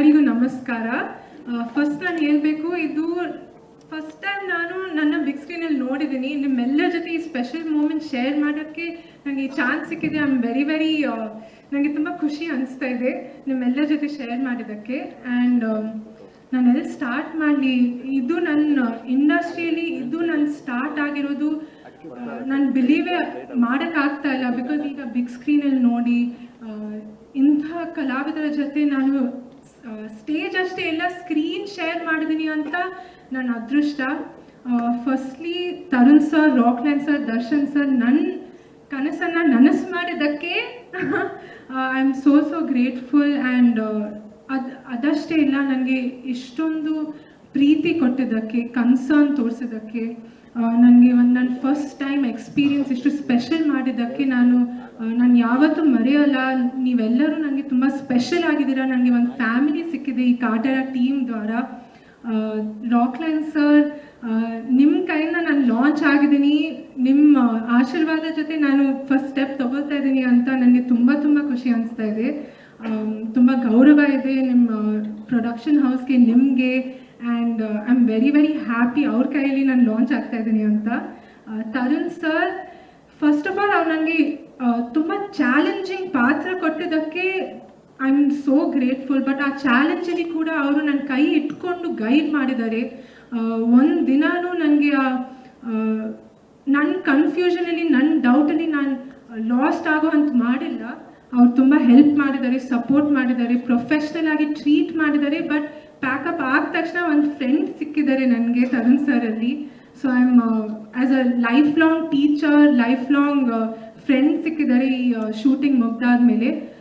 ಎಲ್ಲರಿಗೂ ನಮಸ್ಕಾರ. ಫಸ್ಟ್ ನಾನು ಹೇಳಬೇಕು, ಇದು ಫಸ್ಟ್ ಟೈಮ್ ನಾನು ನನ್ನ ಬಿಗ್ ಸ್ಕ್ರೀನಲ್ಲಿ ನೋಡಿದ್ದೀನಿ ನಿಮ್ಮೆಲ್ಲರ ಜೊತೆ ಈ ಸ್ಪೆಷಲ್ ಮೂಮೆಂಟ್ ಶೇರ್ ಮಾಡೋಕ್ಕೆ ನನಗೆ ಈ ಚಾನ್ಸ್ ಸಿಕ್ಕಿದೆ. ಐ ಆಮ್ ವೆರಿ ವೆರಿ ನನಗೆ ತುಂಬ ಖುಷಿ ಅನಿಸ್ತಾ ಇದೆ ನಿಮ್ಮೆಲ್ಲರ ಜೊತೆ ಶೇರ್ ಮಾಡಿದ್ದಕ್ಕೆ. ಆ್ಯಂಡ್ ನಾನು ಎಲ್ಲಿ ಸ್ಟಾರ್ಟ್ ಮಾಡಲಿ? ಇದು ನನ್ನ ಇಂಡಸ್ಟ್ರಿಯಲ್ಲಿ ಇದು ನನ್ನ ಸ್ಟಾರ್ಟ್ ಆಗಿರೋದು ನಾನು ಬಿಲೀವೇ ಮಾಡೋಕ್ಕಾಗ್ತಾ ಇಲ್ಲ. ಬಿಕಾಸ್ ಈಗ ಬಿಗ್ ಸ್ಕ್ರೀನಲ್ಲಿ ನೋಡಿ ಇಂಥ ಕಲಾವಿದರ ಜೊತೆ ನಾನು ಸ್ಟೇಜ್ ಅಷ್ಟೇ ಎಲ್ಲ ಸ್ಕ್ರೀನ್ ಶೇರ್ ಮಾಡಿದೀನಿ ಅಂತ ನನ್ನ ಅದೃಷ್ಟ. Firstly Tarun sir Rockline sir Darshan sir ನನ್ನ ಕನಸನ್ನು ನನಸು ಮಾಡಿದ್ದಕ್ಕೆ I am so so grateful and ಅದು, ಅದಷ್ಟೇ ಇಲ್ಲ ನನಗೆ ಇಷ್ಟೊಂದು ಪ್ರೀತಿ ಕೊಟ್ಟಿದ್ದಕ್ಕೆ ಕನ್ಸರ್ನ್ ತೋರಿಸಿದ್ದಕ್ಕೆ ನನಗೆ ಫಸ್ಟ್ ಟೈಮ್ ಎಕ್ಸ್ಪೀರಿಯನ್ಸ್ ಇಷ್ಟು ಸ್ಪೆಷಲ್ ಮಾಡಿದ್ದಕ್ಕೆ ನಾನು ನಾನು ಯಾವತ್ತೂ ಮರೆಯಲ್ಲ. ನೀವೆಲ್ಲರೂ ನನಗೆ ತುಂಬ ಸ್ಪೆಷಲ್ ಆಗಿದ್ದೀರಾ. ನನಗೆ ಒಂದು ಫ್ಯಾಮಿಲಿ ಸಿಕ್ಕಿದೆ ಈ ಕಾಟರ ಟೀಮ್ ದ್ವಾರ. ರಾಕ್ಲೈನ್ ಸರ್ ನಿಮ್ಮ ಕೈಯಿಂದ ನಾನು ಲಾಂಚ್ ಆಗಿದ್ದೀನಿ. ನಿಮ್ಮ ಆಶೀರ್ವಾದ ಜೊತೆ ನಾನು ಫಸ್ಟ್ ಸ್ಟೆಪ್ ತಗೊಳ್ತಾ ಇದ್ದೀನಿ ಅಂತ ನನಗೆ ತುಂಬ ತುಂಬ ಖುಷಿ ಅನಿಸ್ತಾ ಇದೆ. ತುಂಬ ಗೌರವ ಇದೆ ನಿಮ್ಮ ಪ್ರೊಡಕ್ಷನ್ ಹೌಸ್ಗೆ ನಿಮಗೆ. And I am very very happy ಅವ್ರ ಕೈಯಲ್ಲಿ ನಾನು ಲಾಂಚ್ ಆಗ್ತಾ ಇದ್ದೀನಿ ಅಂತ. Tarun sir first of all ಅವ್ರು ನನಗೆ ತುಂಬ ಚಾಲೆಂಜಿಂಗ್ ಪಾತ್ರ ಕೊಟ್ಟಿದ್ದಕ್ಕೆ I am so grateful but ಆ ಚಾಲೆಂಜಲ್ಲಿ ಕೂಡ ಅವರು ನನ್ನ ಕೈ ಇಟ್ಕೊಂಡು ಗೈಡ್ ಮಾಡಿದ್ದಾರೆ. ಒಂದು ದಿನಾನೂ ನನಗೆ ಆ ನನ್ನ ಕನ್ಫ್ಯೂಷನಲ್ಲಿ ನನ್ನ ಡೌಟಲ್ಲಿ ನಾನು ಲಾಸ್ಟ್ ಆಗೋ ಅಂತ ಮಾಡಿಲ್ಲ. ಅವ್ರು ತುಂಬ ಹೆಲ್ಪ್ ಮಾಡಿದ್ದಾರೆ ಸಪೋರ್ಟ್ ಮಾಡಿದ್ದಾರೆ ಪ್ರೊಫೆಷ್ನಲ್ ಆಗಿ ಟ್ರೀಟ್ ಮಾಡಿದ್ದಾರೆ. ಬಟ್ ಪ್ಯಾಕಪ್ ಆದ ತಕ್ಷಣ ಒಂದು ಫ್ರೆಂಡ್ ಸಿಕ್ಕಿದ್ದಾರೆ ನನಗೆ Tarun ಸರಲ್ಲಿ so I am as a lifelong teacher, lifelong friend, sikidari shooting Mugdad Mele.